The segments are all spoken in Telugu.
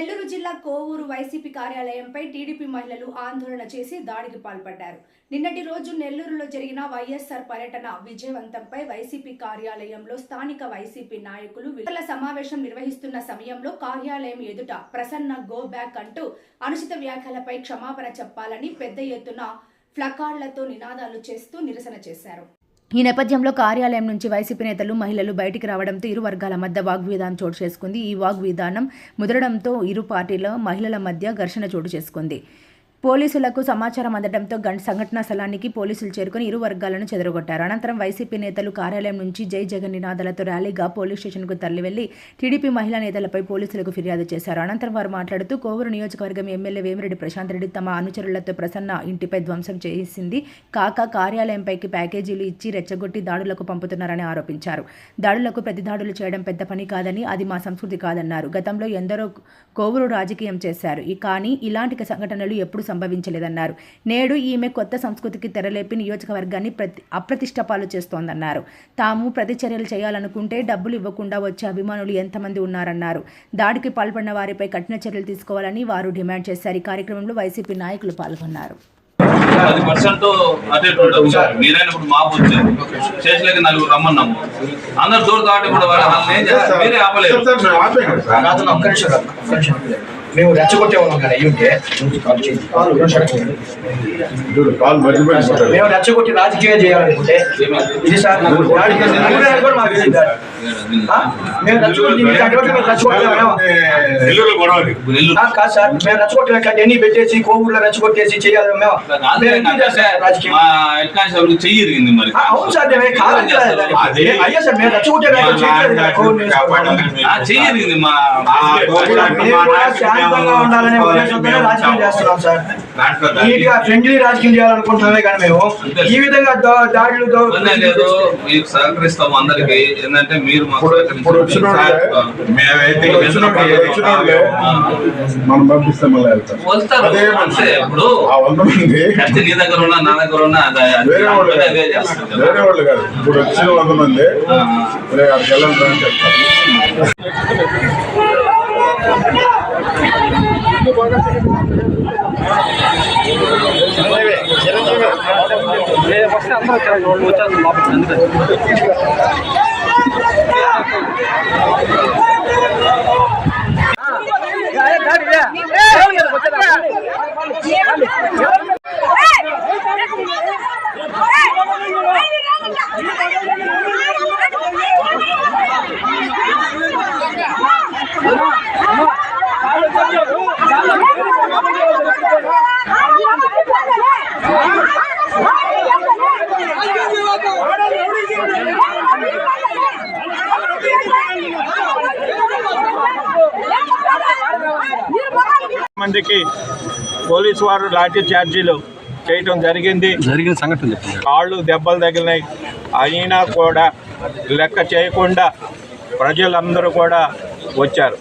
నెల్లూరు జిల్లా కోవూరు వైసీపీ కార్యాలయంపై టీడీపీ మహిళలు ఆందోళన చేసి దాడికి పాల్పడ్డారు. నిన్నటి రోజు నెల్లూరులో జరిగిన వైఎస్ఆర్ పర్యటన విజయవంతంపై వైసీపీ కార్యాలయంలో స్థానిక వైసీపీ నాయకులు విడుదల సమావేశం నిర్వహిస్తున్న సమయంలో కార్యాలయం ఎదుట ప్రసన్న గో బ్యాక్ అంటూ అనుచిత వ్యాఖ్యలపై క్షమాపణ చెప్పాలని పెద్ద ఎత్తున ఫ్లకార్డులతో నినాదాలు చేస్తూ నిరసన చేశారు. ఈ నేపథ్యంలో కార్యాలయం నుంచి వైసీపీ నేతలు మహిళలు బయటికి రావడంతో ఇరు వర్గాల మధ్య వాగ్విధానం చోటు చేసుకుంది. ఈ వాగ్విధానం ముదరడంతో ఇరు పార్టీల మహిళల మధ్య ఘర్షణ చోటు చేసుకుంది. పోలీసులకు సమాచారం అందడంతో గం- సంఘటనా స్థలానికి పోలీసులు చేరుకుని ఇరు వర్గాలను చెదరగొట్టారు. అనంతరం వైసీపీ నేతలు కార్యాలయం నుంచి జై జగన్ నినాదాలతో ర్యాలీగా పోలీస్ స్టేషన్కు తరలివెళ్ళి టీడీపీ మహిళా నేతలపై పోలీసులకు ఫిర్యాదు చేశారు. అనంతరం వారు మాట్లాడుతూ కోవూరు నియోజకవర్గం ఎమ్మెల్యే వేమిరెడ్డి ప్రశాంత్ రెడ్డి తమ అనుచరులతో ప్రసన్న ఇంటిపై ధ్వంసం చేసింది. కాక కార్యాలయంపైకి ప్యాకేజీలు ఇచ్చి రెచ్చగొట్టి దాడులకు పంపుతున్నారని ఆరోపించారు. దాడులకు ప్రతి దాడులు చేయడం పెద్ద పని కాదని అది మా సంస్కృతి కాదన్నారు. గతంలో ఎందరో కోవూరు రాజకీయం చేశారు. కానీ ఇలాంటి సంఘటనలు ఎప్పుడు సంభవించలేదన్నారు. నేడు ఈమె కొత్త సంస్కృతికి తెరలేపి నియోజకవర్గాన్ని ప్రతి అప్రతిష్టపాలు చేస్తోందన్నారు. తాము ప్రతిచర్యలు చేయాలనుకుంటే డబ్బులు ఇవ్వకుండా వచ్చే అభిమానులు ఎంతమంది ఉన్నారన్నారు. దాడికి పాల్పడిన వారిపై కఠిన చర్యలు తీసుకోవాలని వారు డిమాండ్ చేశారు. ఈ కార్యక్రమంలో వైసీపీ నాయకులు పాల్గొన్నారు. పది పర్సెంట్ అటు ఇటు ఉంటుంది సార్ మీరైనా ఇప్పుడు మాపు వచ్చారు స్టేషన్లకి నలుగురు రమ్మన్నాము. అందరు దూరం దాటి కూడా వాళ్ళని ఏం చేస్తారు? మీరే ఆపలేరు. సార్ మేము ఆపేయండి సార్ రాజన్న ఒక్క నిమిషం రా, ఒక్క నిమిషం. మేము రెచ్చగొట్టే వాళ్ళం కానీ అయ్యి ఉంటే మేము రెచ్చగొట్టి రాజకీయం చేయాలనుకుంటే ఇది సార్? మేము రెచ్చగొట్టి కాదు. సార్ మేము ఎన్ని పెట్టేసి కోవూరులో రెచ్చగొట్టేసి చేయాలి మేము. మరి. అవును సార్ మేము అది- అయ్యా సార్ మేము రెచ్చగొట్టే రాజకీయం చేయలేదు కదా కోవూరు నియోజకవర్గంలో. ఆ, చెయ్యి ఇరిగింది మా శాంతంగా ఉండాలనే ఉద్దేశంతోనే రాజకీయం చేస్తున్నాం సార్. నీట్గా ఫ్రెండ్లీ రాజకీయం చేయాలనుకుంటున్నామే కానీ మేము. ఈ విధంగా దాడులు లేదు. మీకు సహకరిస్తాం అందరికి. ఏంటంటే మీరు మనం పంపిస్తాం వస్తారు. ఇప్పుడు నీ దగ్గర ఉన్నా నా దగ్గర ఉన్నా వేరే వాళ్ళు. వేరే వాళ్ళు కాదు. ఇప్పుడు వచ్చిన వంద మంది. అని చెప్తారు మందికి పోలీసు వారు లాఠీ ఛార్జీలు చేయటం జరిగింది. జరిగిన సంఘటన కాళ్ళు దెబ్బలు తగిలినాయి. అయినా కూడా లెక్క చేయకుండా ప్రజలందరూ కూడా వచ్చారు.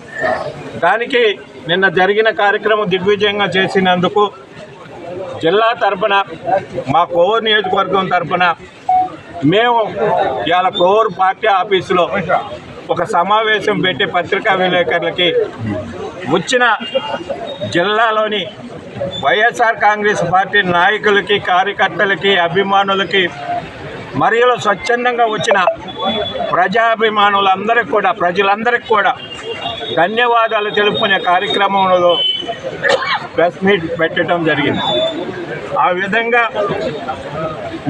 దానికి నిన్న జరిగిన కార్యక్రమం దిగ్విజయంగా చేసినందుకు జిల్లా తరపున మా కోవూరు నియోజకవర్గం తరపున మేము ఇవాళ కోవూరు పార్టీ ఆఫీసులో ఒక సమావేశం పెట్టి పత్రికా విలేకరులకి వచ్చిన జిల్లాలోని వైఎస్ఆర్ కాంగ్రెస్ పార్టీ నాయకులకి కార్యకర్తలకి అభిమానులకి మరియు స్వచ్ఛందంగా వచ్చిన ప్రజాభిమానులందరికీ కూడా ప్రజలందరికీ కూడా ధన్యవాదాలు తెలుపుకునే కార్యక్రమంలో ప్రెస్ మీట్ పెట్టడం జరిగింది. ఆ విధంగా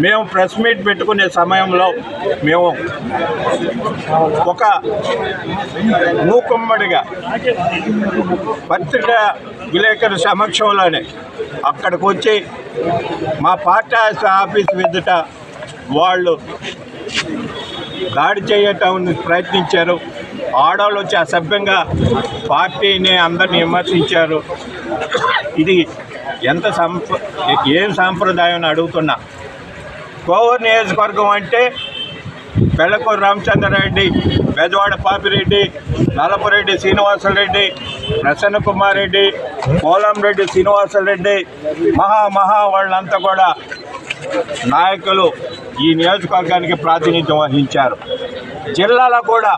మేము ప్రెస్ మీట్ పెట్టుకునే సమయంలో మేము ఒక మూకుమ్మడిగా పత్రికా విలేకరుల సమక్షంలోనే అక్కడికి వచ్చి మా పార్టీ ఆఫీస్ ఎదుట వాళ్ళు దాడి చేయటం ప్రయత్నించారు. ఆడవాళ్ళు వచ్చి అసభ్యంగా పార్టీని అందరిని విమర్శించారు. ఇది ఎంత సంప్ర ఏం సాంప్రదాయం అని అడుగుతున్నా. కోవూరు నియోజకవర్గం అంటే పెళ్ళకూరు రామచంద్రారెడ్డి బెజవాడ పాపిరెడ్డి నలపరెడ్డి శ్రీనివాసరెడ్డి ప్రసన్న కుమార్ రెడ్డి పోలంరెడ్డి శ్రీనివాసరెడ్డి మహా మహా వాళ్ళంతా కూడా నాయకులు ఈ నియోజకవర్గానికి ప్రాతినిధ్యం వహించారు. జిల్లాలో కూడా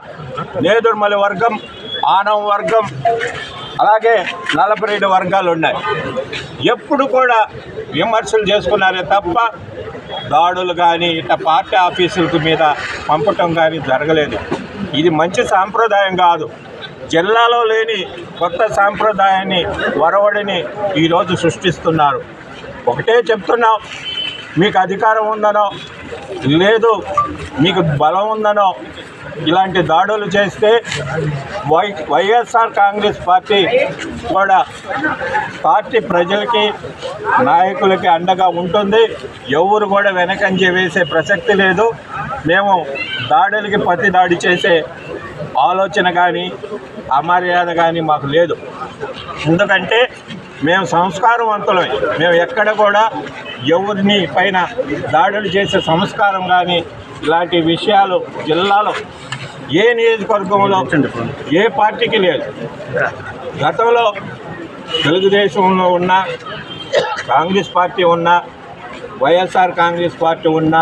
నేదుర్మలి వర్గం ఆనం వర్గం అలాగే నలభై రెండు వర్గాలు ఉన్నాయి. ఎప్పుడు కూడా విమర్శలు చేసుకున్నారే తప్ప దాడులు కానీ ఇట్లా పార్టీ ఆఫీసుల మీద పంపటం కానీ జరగలేదు. ఇది మంచి సాంప్రదాయం కాదు. జిల్లాలో లేని కొత్త సాంప్రదాయాన్ని వరవడిని ఈరోజు సృష్టిస్తున్నారు. ఒకటే చెప్తున్నాం మీకు అధికారం ఉందనో లేదు మీకు బలం ఉందనో ఇలాంటి దాడులు చేస్తే వై వైఎస్ఆర్ కాంగ్రెస్ పార్టీ కూడా పార్టీ ప్రజలకి నాయకులకి అండగా ఉంటుంది. ఎవరు కూడా వెనకంజ వేసే ప్రసక్తి లేదు. మేము దాడులకి ప్రతి దాడి చేసే ఆలోచన కానీ అమర్యాద కానీ మాకు లేదు. ఎందుకంటే మేము సంస్కారవంతులమే. మేము ఎక్కడ కూడా ఎవరిని పైన దాడులు చేసే సంస్కారం కానీ ఇలాంటి విషయాలు జిల్లాలో ఏ నియోజకవర్గంలో ఏ పార్టీకి లేదు. గతంలో తెలుగుదేశంలో ఉన్న కాంగ్రెస్ పార్టీ ఉన్న వైఎస్ఆర్ కాంగ్రెస్ పార్టీ ఉన్న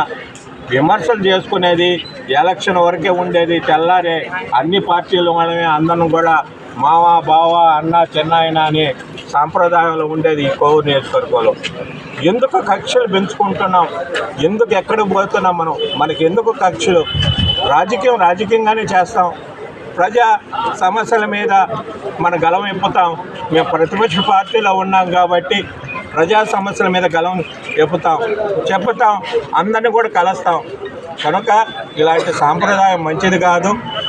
విమర్శలు చేసుకునేది ఎలక్షన్ వరకే ఉండేది తెల్లారే అన్ని పార్టీలు వాళ్ళమే అందరం కూడా మావ బావ అన్న చిన్నాయన అనే సాంప్రదాయంలో ఉండేది ఈ కోవూరు నియోజకవర్గంలో. ఎందుకు కక్షలు పెంచుకుంటున్నాం? ఎందుకు ఎక్కడికి పోతున్నాం మనం? మనకి ఎందుకు కక్షలు? రాజకీయం రాజకీయంగానే చేస్తాం. ప్రజా సమస్యల మీద మన గలం ఎప్పుతాం మేము ప్రతిపక్ష పార్టీలో ఉన్నాం కాబట్టి ప్రజా సమస్యల మీద గలం ఎప్పుతాం చెప్పుతాం. అందరిని కూడా కలుస్తాం. కనుక ఇలాంటి సాంప్రదాయం మంచిది కాదు.